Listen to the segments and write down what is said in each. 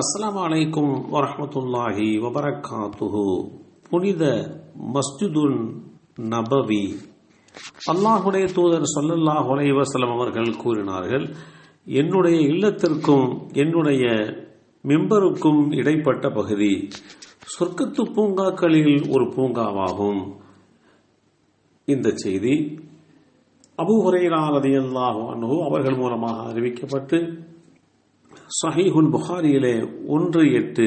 அஸ்லாம் அலைக்கும் வரமத்துல்லாஹி வபரகாத்துஹு புனித மஸ்ஜிதுன் நபவி. அல்லாஹுடைய தூதர் ஸல்லல்லாஹு அலைஹி அவர்கள் கூறினார்கள் என்னுடைய இல்லத்திற்கும் என்னுடைய மெம்பருக்கும் இடைப்பட்ட பகுதி சொர்க்கத்து பூங்காக்களில் ஒரு பூங்காவாகும். இந்த செய்தி அபு ஹுரைரா ரலியல்லாஹு அவர்கள் மூலமாக அறிவிக்கப்பட்டு சஹீஹுல் புகாரியிலே ஒன்று எட்டு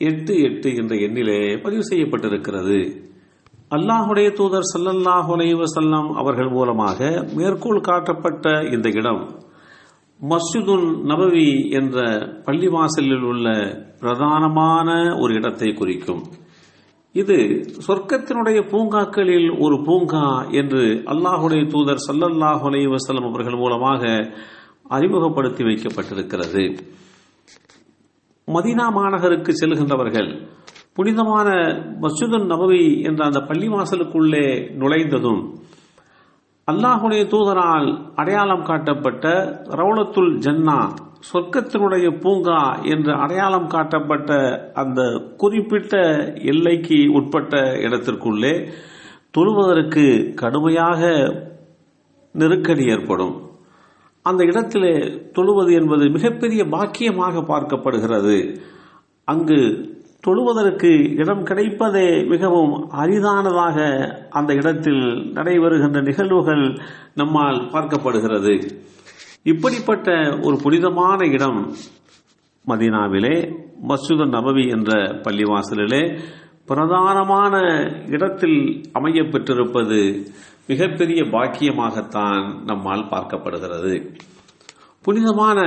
எட்டு எட்டு என்ற எண்ணிலே பதிவு செய்யப்பட்டிருக்கிறது. அல்லாஹுடைய தூதர் ஸல்லல்லாஹு அலைஹி அவர்கள் மூலமாக மேற்கோள் காட்டப்பட்ட இந்த இடம் மஸ்ஜிதுல் நபவி என்ற பள்ளிவாசலில் உள்ள பிரதானமான ஒரு இடத்தை குறிக்கும். இது சொர்க்கத்தினுடைய பூங்காக்களில் ஒரு பூங்கா என்று அல்லாஹுடைய தூதர் ஸல்லல்லாஹு அலைஹி அவர்கள் மூலமாக அறிமுகப்படுத்தி வைக்கப்பட்டிருக்கிறது. மதீனா மாநகருக்கு செல்கின்றவர்கள் புனிதமான மசூதன் நபவி என்ற அந்த பள்ளிவாசலுக்குள்ளே நுழைந்ததும் அல்லாஹுடைய தூதரால் அடையாளம் காட்டப்பட்ட ரவுலத்துல் ஜன்னா சொர்க்கத்தினுடைய பூங்கா என்று அடையாளம் காட்டப்பட்ட அந்த குறிப்பிட்ட எல்லைக்கு உட்பட்ட இடத்திற்குள்ளே தொழுவதற்கு கடுமையாக நெருக்கடி ஏற்படும். அந்த இடத்திலே தொழுவது என்பது மிகப்பெரிய பாக்கியமாக பார்க்கப்படுகிறது. அங்கு தொழுவதற்கு இடம் கிடைப்பதே மிகவும் அரிதானதாக அந்த இடத்தில் நடைபெறுகின்ற நிகழ்வுகள் நம்மால் பார்க்கப்படுகிறது. இப்படிப்பட்ட ஒரு புனிதமான இடம் மதீனாவிலே மசூத நபவி என்ற பள்ளிவாசலிலே பிரதானமான இடத்தில் அமைய பெற்றிருப்பது மிகப்பெரிய பாக்கியமாகத்தான் நம்மால் பார்க்கப்படுகிறது. புனிதமான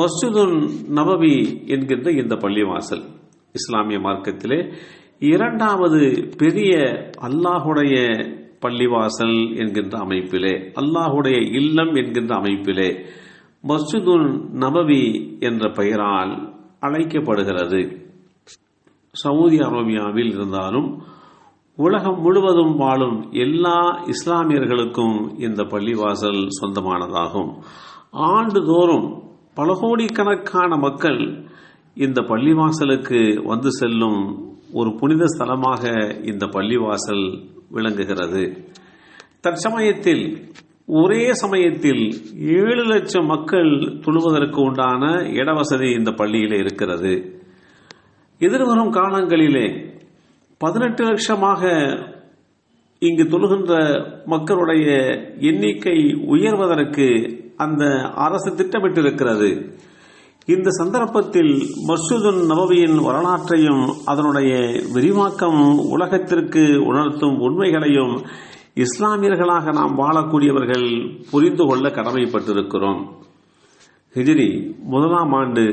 மஸ்ஜிதுன் நபவி என்கின்ற இந்த பள்ளிவாசல் இஸ்லாமிய மார்க்கத்திலே இரண்டாவது பெரிய அல்லாஹுடைய பள்ளிவாசல் என்கின்ற அமைப்பிலே அல்லாஹுடைய இல்லம் என்கின்ற அமைப்பிலே மஸ்ஜிதுன் நபவி என்ற பெயரால் அழைக்கப்படுகிறது. சவுதி அரேபியாவில் இருந்தாலும் உலகம் முழுவதும் வாழும் எல்லா இஸ்லாமியர்களுக்கும் இந்த பள்ளிவாசல் சொந்தமானதாகும். ஆண்டுதோறும் பல கோடிக்கணக்கான மக்கள் இந்த பள்ளிவாசலுக்கு வந்து செல்லும் ஒரு புனித ஸ்தலமாக இந்த பள்ளிவாசல் விளங்குகிறது. தற்சமயத்தில் ஒரே சமயத்தில் ஏழு லட்சம் மக்கள் துழுவதற்கு உண்டான இடவசதி இந்த பள்ளியிலே இருக்கிறது. எதிர்வரும் காலங்களிலே பதினெட்டு லட்சமாக இங்கு தொழுகின்ற மக்களுடைய எண்ணிக்கை உயர்வதற்கு அந்த அரசு திட்டமிட்டிருக்கிறது. இந்த சந்தர்ப்பத்தில் மசூதுன் நபவியின் வரலாற்றையும் அதனுடைய விரிவாக்கம் உலகத்திற்கு உணர்த்தும் உண்மைகளையும் இஸ்லாமியர்களாக நாம் வாழக்கூடியவர்கள் புரிந்து கொள்ள கடமைப்பட்டிருக்கிறோம். ஹிஜிரி முதலாம் ஆண்டு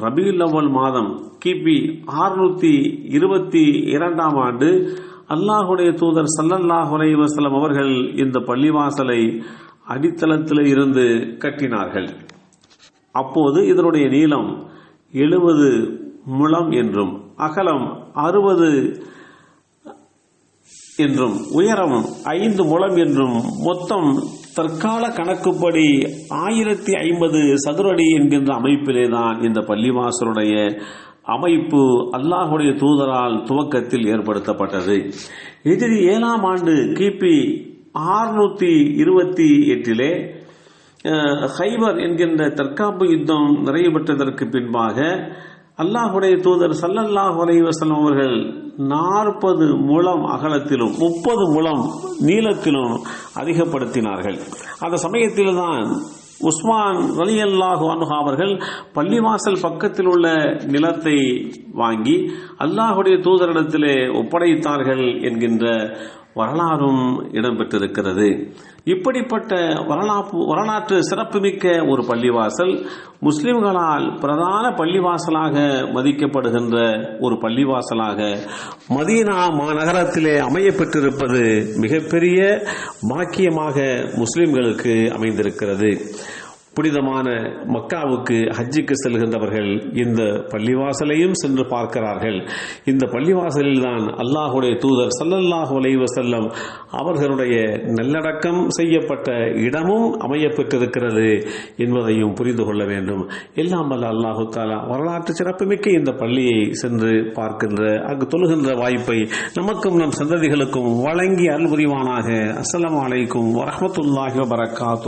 ரபியுல் அவ்வல் மாதம் கிபி ஆறுநூத்தி இருபத்தி இரண்டாம் ஆண்டு அல்லாஹுடைய தூதர் சல்லல்லாஹ் வசலம் அவர்கள் இந்த பள்ளிவாசலை அடித்தளத்தில் இருந்து கட்டினார்கள். அப்போது இதனுடைய நீளம் எழுபது முழம் என்றும் அகலம் அறுபது என்றும் உயரம் ஐந்து முழம் என்றும் மொத்தம் தற்கால கணக்குப்படி ஆயிரத்தி ஐம்பது சதுரடி என்கின்ற அமைப்பிலே தான் இந்த பள்ளிவாசலுடைய அமைப்பு அல்லாஹுடைய தூதரால் துவக்கத்தில் ஏற்படுத்தப்பட்டது. எதிரி ஏழாம் ஆண்டு கிபி ஆறுநூத்தி இருபத்தி எட்டிலே ஹைபர் என்கின்ற தற்காப்பு யுத்தம் நிறைவு பெற்றதற்கு பின்பாக அல்லாஹுடைய தூதர் சல்லல்லாஹ் வசல்லம் அவர்கள் நாற்பது முழம் அகலத்திலும் முப்பது முழம் நீளத்திலும் அதிகப்படுத்தினார்கள். அந்த சமயத்தில் தான் உஸ்மான் அலி அல்லாஹு அனுஹா அவர்கள் பள்ளிவாசல் பக்கத்தில் உள்ள நிலத்தை வாங்கி அல்லாஹுடைய தூதரிடத்திலே ஒப்படைத்தார்கள் என்கின்ற வரலாறும் இடம்பெற்றிருக்கிறது. இப்படிப்பட்ட வரலாற்று வரலாற்று சிறப்புமிக்க ஒரு பள்ளிவாசல் முஸ்லிம்களால் பிரதான பள்ளிவாசலாக மதிக்கப்படுகின்ற ஒரு பள்ளிவாசலாக மதீனா மாநகரத்திலே அமைய பெற்றிருப்பது மிகப்பெரிய பாக்கியமாக முஸ்லிம்களுக்கு அமைந்திருக்கிறது. புனிதமான மக்காவுக்கு ஹஜ்ஜுக்கு செல்கின்றவர்கள் இந்த பள்ளிவாசலையும் சென்று பார்க்கிறார்கள். இந்த பள்ளிவாசலில் தான் அல்லாஹுடைய தூதர் சல்லல்லாஹு அலைவ செல்லம் அவர்களுடைய நல்லடக்கம் செய்யப்பட்ட இடமும் அமையப்பெற்றிருக்கிறது என்பதையும் புரிந்து கொள்ள வேண்டும். எல்லாம் வல்ல அல்லாஹு தாலா வரலாற்று சிறப்புமிக்க இந்த பள்ளியை சென்று பார்க்கின்ற அங்கு தொழுகின்ற வாய்ப்பை நமக்கும் நம் சந்ததிகளுக்கும் வழங்கி அல்புரிவானாக அஸ்லாம் வலைக்கும் வரமத்துல்லாஹி வரகாத்து